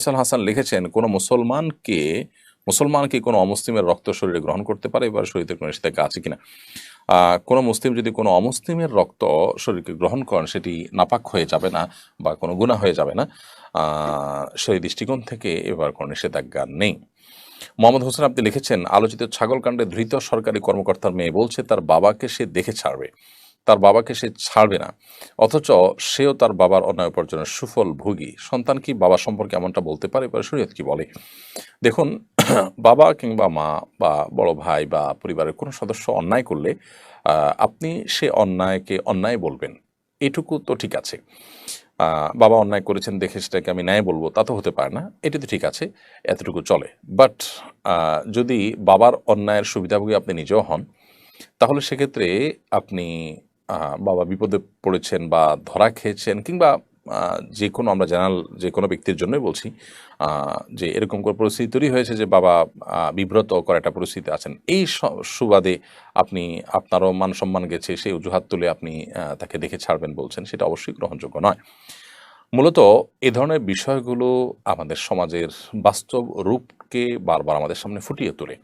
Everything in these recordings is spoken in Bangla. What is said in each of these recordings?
হাসান হাসান লিখেছেন, কোনো মুসলমানকে মুসলমানকে কোনো অমুসলিমের রক্ত শরীরে গ্রহণ করতে পারে, এবার শরীরে কোনো নিষেধাজ্ঞা আছে কিনা? কোনো মুসলিম যদি কোনো অমুসলিমের রক্ত শরীরকে গ্রহণ করেন, সেটি নাপাক হয়ে যাবে না বা কোনো গুণা হয়ে যাবে না। সেই দৃষ্টিকোণ থেকে এবার কোনো নিষেধাজ্ঞা নেই। মোহাম্মদ হোসেন আপনি লিখেছেন, আলোচিত ছাগলকাণ্ডে ধৃত সরকারি কর্মকর্তার মেয়ে বলছে, তার বাবাকে সে দেখে ছাড়বে। তার বাবাকে সে ছাড়বে না। অথচ সেও তার বাবার অন্যায় উপার্জনের সুফল ভোগী। সন্তান কি বাবা সম্পর্কে এমনটা বলতে পারে? এবার শরীয়ত কি বলে? দেখুন, বাবা কিংবা মা বা বড় ভাই বা পরিবারের কোনো সদস্য অন্যায় করলে আপনি সে অন্যায়কে অন্যায় বলবেন। এটুকু তো ঠিক আছে। বাবা অন্যায় করেছেন, দেখে সেটাকে আমি ন্যায় বলব, তা তো হতে পারে না। এটি তো ঠিক আছে, এতটুকু চলে। বাট যদি বাবার অন্যায়ের সুবিধাভোগী আপনি নিজেও হন, তাহলে সেক্ষেত্রে আপনি বাবা বিপদে পড়েছেন বা ধরা খেয়েছেন কিংবা যে কোনো আমরা জানাল, যে কোনো ব্যক্তির জন্যই বলছি যে এরকম কোনো পরিস্থিতি তৈরি হয়েছে যে বাবা বিব্রত করা একটা পরিস্থিতি আছেন। এই সুবাদে আপনি, আপনারও মান সম্মান গেছে, সেই অজুহাত তুলে আপনি তাকে দেখে ছাড়বেন বলছেন, সেটা অবশ্যই গ্রহণযোগ্য নয়। মূলত এ ধরনের বিষয়গুলো আমাদের সমাজের বাস্তব রূপকে বারবার আমাদের সামনে ফুটিয়ে তোলে।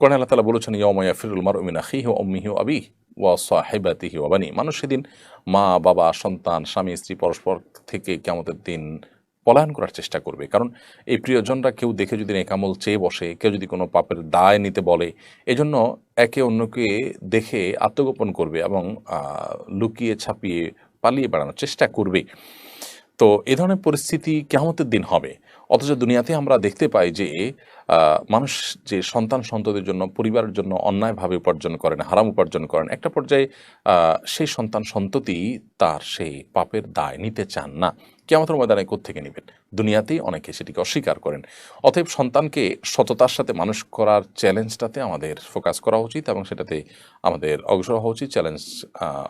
কোরআন আল্লাহ তালা বলেছেন ইয়ময়া ফিরুল মার উমিন আখিহি অম্মিহি আবি ওয়া সাহেবাতিহি ওয়াবানি মানুষ সেদিন মা, বাবা, সন্তান, স্বামী, স্ত্রী পরস্পর থেকে কেমতের দিন পলায়ন করার চেষ্টা করবে। কারণ এই প্রিয়জনরা কেউ দেখে যদি নেকামল চেয়ে বসে, কেউ যদি কোনো পাপের দায় নিতে বলে, এজন্য একে অন্যকে দেখে আত্মগোপন করবে এবং লুকিয়ে ছাপিয়ে পালিয়ে বেড়ানোর চেষ্টা করবে। তো এ ধরনের পরিস্থিতি কেমতের দিন হবে। অথচ দুনিয়াতে আমরা দেখতে পাই যে মানুষ যে সন্তান সন্ততির জন্য, পরিবারের জন্য অন্যায়ভাবে উপার্জন করেন, হারাম উপার্জন করেন, একটা পর্যায়ে সেই সন্তান সন্ততি তার সেই পাপের দায় নিতে চান না। কেমতের ময়দানে থেকে নেবেন? দুনিয়াতেই অনেকে সেটিকে অস্বীকার করেন। অতএব সন্তানকে সততার সাথে মানুষ করার চ্যালেঞ্জটাতে আমাদের ফোকাস করা উচিত এবং সেটাতে আমাদের অগ্রসর হওয়া উচিত, চ্যালেঞ্জ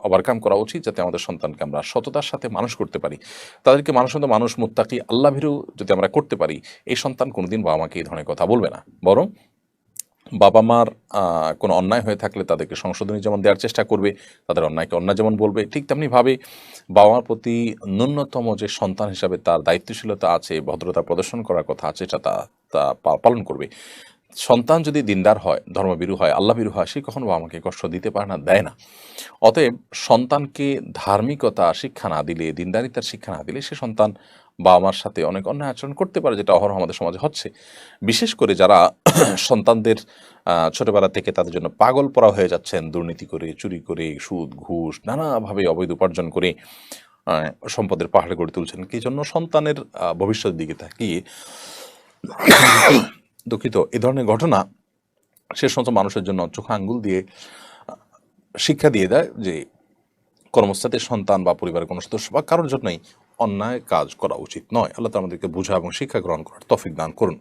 ওভারকাম করা উচিত, যাতে আমাদের সন্তানকে আমরা সততার সাথে মানুষ করতে পারি। তাদেরকে মানুষ মানুষ, মুত্তাকি আল্লাহ ভীরু যদি আমরা করতে পারি, এই সন্তান কোনোদিন বাবা মাকে এই ধরনের কথা বলবে না। বরং বাবা মার কোনো অন্যায় হয়ে থাকলে তাদেরকে সংশোধনী যেমন দেওয়ার চেষ্টা করবে, তাদের অন্যায়কে অন্যায় যেমন বলবে, ঠিক তেমনিভাবে বাবা মার প্রতি ন্যূনতম যে সন্তান হিসাবে তার দায়িত্বশীলতা আছে, ভদ্রতা প্রদর্শন করার কথা আছে সেটা তা তা পালন করবে। সন্তান যদি দিনদার হয় ধর্মবিরু হয় আল্লাহবিরু হয়, সে কখনো বাবা মাকে কষ্ট দিতে পারে না, দেয় না। অতএব সন্তানকে ধার্মিকতা, শিক্ষা না দিলে, দিনদারিতার শিক্ষা না দিলে সে সন্তান বাবা মার সাথে অনেক অন্যায় আচরণ করতে পারে, যেটা অহরহ আমাদের সমাজে হচ্ছে। বিশেষ করে যারা সন্তানদের ছোটবেলা থেকে তাদের জন্য পাগল পড়া হয়ে যাচ্ছেন, দুর্নীতি করে, চুরি করে, সুদ, ঘুষ, নানাভাবে অবৈধ উপার্জন করে সম্পদের পাহাড় গড়ে তুলছেন। কি জন্য সন্তানের ভবিষ্যতের দিকে তাকিয়ে দুঃখিত, এ ধরনের ঘটনা সে সমস্ত মানুষের জন্য চোখে আঙ্গুল দিয়ে শিক্ষা দিয়ে দেয় যে কর্মস্থাতে সন্তান বা পরিবারের কোনো সদস্য বা কারোর জন্যই অন্যায় কাজ করা উচিত নয়। আল্লাহ আমাদেরকে বোঝা এবং শিক্ষা গ্রহণ করার তফিক দান করুন।